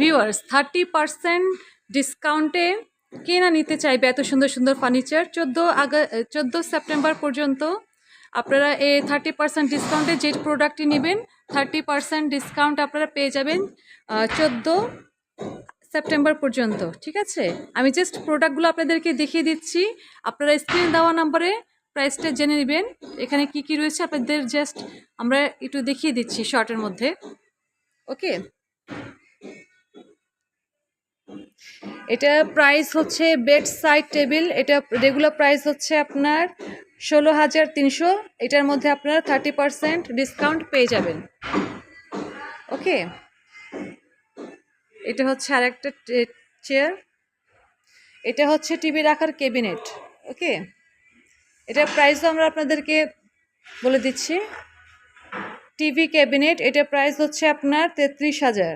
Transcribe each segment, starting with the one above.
Viewers thirty percent ডিসকাউন্টে কে না নিতে চাইবে এত সুন্দর সুন্দর ফার্নিচার চোদ্দ আগা চোদ্দ সেপ্টেম্বর পর্যন্ত আপনারা এই থার্টি পার্সেন্ট ডিসকাউন্টে যে প্রোডাক্টটি নেবেন থার্টি পার্সেন্ট ডিসকাউন্ট আপনারা পেয়ে যাবেন চোদ্দ সেপ্টেম্বর পর্যন্ত, ঠিক আছে? আমি জাস্ট প্রোডাক্টগুলো আপনাদেরকে দেখিয়ে দিচ্ছি। আপনারা স্ক্রিনে দেওয়া নাম্বারে প্রাইসটা জেনে নেবেন। এখানে কি কি রয়েছে আপনাদের জাস্ট আমরা একটু দেখিয়ে দিচ্ছি শর্টের মধ্যে। ওকে এটা প্রাইস হচ্ছে বেড সাইড টেবিল এটা রেগুলার প্রাইস হচ্ছে আপনার ষোলো হাজার তিনশো, এটার মধ্যে আপনারা থার্টি পারসেন্ট ডিসকাউন্ট পেয়ে যাবেন। ওকে এটা হচ্ছে আর একটা চেয়ার এটা হচ্ছে টিভি রাখার ক্যাবিনেট ওকে এটার প্রাইসও আমরা আপনাদেরকে বলে দিচ্ছি। টিভি ক্যাবিনেট এটা প্রাইস হচ্ছে আপনার তেত্রিশ হাজার।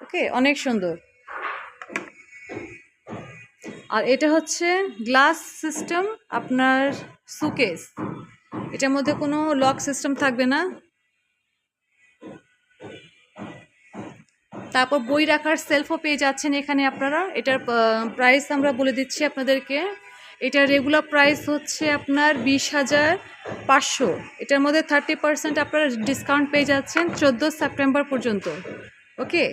ওকে অনেক সুন্দর। আর এটা হচ্ছে গ্লাস সিস্টেম আপনার সুকেস। এটার মধ্যে কোনো লক সিস্টেম থাকবে না। তারপর বই রাখার সেলফও পেয়ে যাচ্ছেন এখানে আপনারা। এটার প্রাইস আমরা বলে দিচ্ছি আপনাদেরকে। এটা রেগুলার প্রাইস হচ্ছে আপনার বিশ হাজার পাঁচশো। এটার মধ্যে থার্টি পার্সেন্ট আপনারা ডিসকাউন্ট পেয়ে যাচ্ছেন চোদ্দ সেপ্টেম্বর পর্যন্ত। ওকে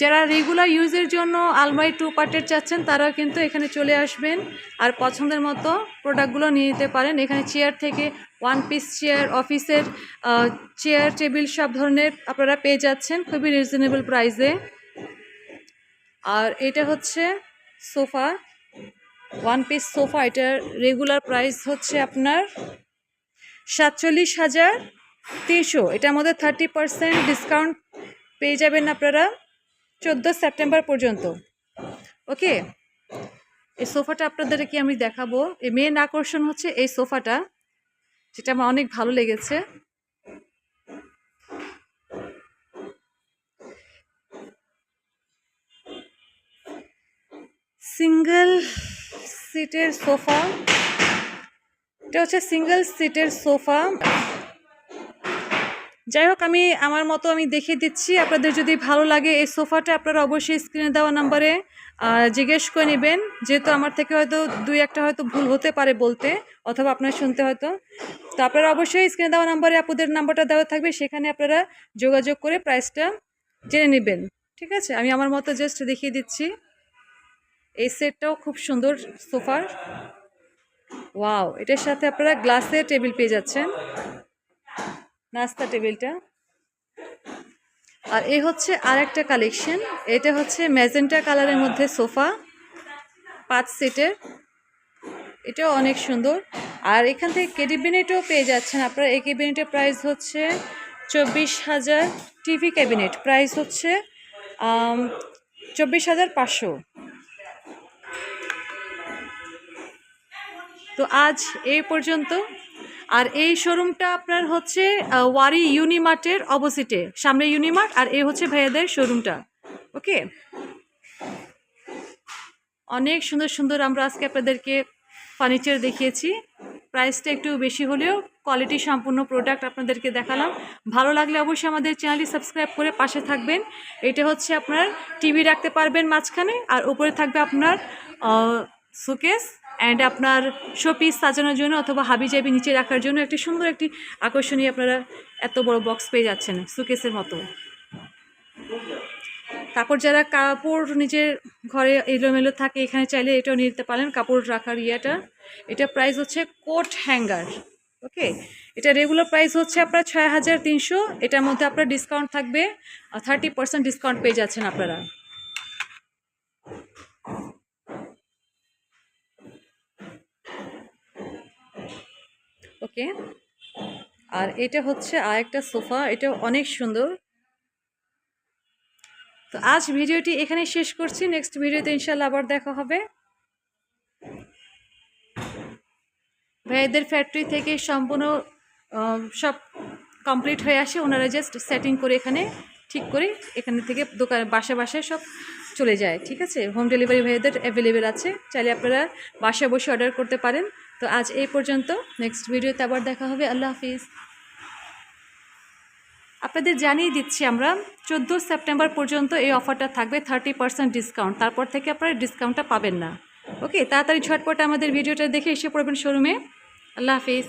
যারা রেগুলার ইউজের জন্য আলমারি টু পার্টের চাচ্ছেন তারা কিন্তু এখানে চলে আসবেন আর পছন্দের মতো প্রোডাক্টগুলো নিয়ে নিতে পারেন। এখানে চেয়ার থেকে ওয়ান পিস চেয়ার অফিসের চেয়ার টেবিল সব ধরনের আপনারা পেয়ে যাচ্ছেন খুবই রিজনেবল প্রাইসে আর এটা হচ্ছে সোফা ওয়ান পিস সোফা এটার রেগুলার প্রাইস হচ্ছে আপনার সাতচল্লিশ হাজার তিনশো। এটার মধ্যে থার্টি পারসেন্ট ডিসকাউন্ট পেয়ে যাবেন আপনারা। চোদ্দ সেপ্টেম্বর পর্যন্ত। ওকে? এই সোফাটা আপনাদেরকে আমি দেখাবো। এই মেন আকর্ষণ হচ্ছে এই সোফাটা, যেটা আমার অনেক ভালো লেগেছে। সিঙ্গেল সিটের সোফা। এটা হচ্ছে সিঙ্গেল সিটের সোফা। যাই হোক, আমি আমার মতো আমি দেখিয়ে দিচ্ছি। আপনাদের যদি ভালো লাগে এই সোফাটা, আপনারা অবশ্যই স্ক্রিনে দেওয়া নাম্বারে জিজ্ঞেস করে নেবেন। যেহেতু আমার থেকে হয়তো দুই একটা হয়তো ভুল হতে পারে বলতে, অথবা আপনার শুনতে হয়তো। তো আপনারা অবশ্যই স্ক্রিনে দেওয়া নাম্বারে আপনাদের নাম্বারটা দেওয়া থাকবে, সেখানে আপনারা যোগাযোগ করে প্রাইসটা জেনে নেবেন। ঠিক আছে? আমি আমার মতো জাস্ট দেখিয়ে দিচ্ছি। এই সেটটাও খুব সুন্দর সোফার। ওয়াও এটার সাথে আপনারা গ্লাসের টেবিল পেয়ে যাচ্ছেন। নাস্তা টেবিলটা। আর এই হচ্ছে আর একটা কালেকশন। এটা হচ্ছে ম্যাজেন্টা কালারের মধ্যে সোফা, পাঁচ সিটের। এটাও অনেক সুন্দর। আর এখান থেকে ক্যাবিনেটও পেয়ে যাচ্ছেন আপনারা। এই ক্যাবিনেটের প্রাইস হচ্ছে চব্বিশ হাজার টিভি ক্যাবিনেট। প্রাইস হচ্ছে চব্বিশ হাজার পাঁচশো। তো আজ এই পর্যন্ত। আর এই শোরুমটা আপনার হচ্ছে ওয়ারি ইউনিমার্টের অপোজিটে সামনে ইউনিমার্ট আর এই হচ্ছে ভাইয়াদের শোরুমটা ওকে অনেক সুন্দর সুন্দর আমরা আজকে আপনাদেরকে ফার্নিচার দেখিয়েছি। প্রাইসটা একটু বেশি হলেও কোয়ালিটি সম্পূর্ণ প্রোডাক্ট আপনাদেরকে দেখালাম। ভালো লাগলে অবশ্যই আমাদের চ্যানেলটি সাবস্ক্রাইব করে পাশে থাকবেন। এটা হচ্ছে আপনার টিভি রাখতে পারবেন মাঝখানে আর উপরে থাকবে আপনার শোকেস অ্যান্ড আপনার শোপিস সাজানোর জন্য অথবা হাবি জাবি নিচে রাখার জন্য একটি সুন্দর একটি আকর্ষণীয় আপনারা এত বড় বক্স পেয়ে যাচ্ছেন সুকেসের মতো। তারপর যারা কাপড় নিজের ঘরে এলোমেলো থাকে, এখানে চাইলে এটাও নিতে পারেন, কাপড় রাখার ইয়েটা। এটা প্রাইস হচ্ছে কোট হ্যাঙ্গার ওকে এটা রেগুলার প্রাইস হচ্ছে আপনার ছয় হাজার তিনশো, এটার মধ্যে আপনার ডিসকাউন্ট থাকবে থার্টি পার্সেন্ট ডিসকাউন্ট পেয়ে যাচ্ছেন আপনারা। ওকে? আর এটা হচ্ছে আরেকটা সোফা, এটা অনেক সুন্দর। তো আজ ভিডিওটি এখানে শেষ করছি নেক্সট ভিডিওতে ইনশাল্লাহ আবার দেখা হবে। ভাইদের ফ্যাক্টরি থেকে সম্পূর্ণ সব কমপ্লিট হয়ে আসে, ওনারা জাস্ট সেটিং করে এখানে ঠিক করে এখানে থেকে দোকান বাসা বাসায় সব চলে যায়, ঠিক আছে? হোম ডেলিভারি ভাইদের অ্যাভেলেবেল আছে। চাইলে আপনারা বাসায় বসে অর্ডার করতে পারেন। তো আজ এই পর্যন্ত। নেক্সট ভিডিওতে আবার দেখা হবে। আল্লাহ হাফিজ। আপনাদের জানিয়ে দিচ্ছি আমরা, চোদ্দ সেপ্টেম্বর পর্যন্ত এই অফারটা থাকবে থার্টি পার্সেন্ট ডিসকাউন্ট তারপর থেকে আপনারা ডিসকাউন্টটা পাবেন না। ওকে তাড়াতাড়ি ঝটপট আমাদের ভিডিওটা দেখে এসে পড়বেন শোরুমে। আল্লাহ হাফিজ।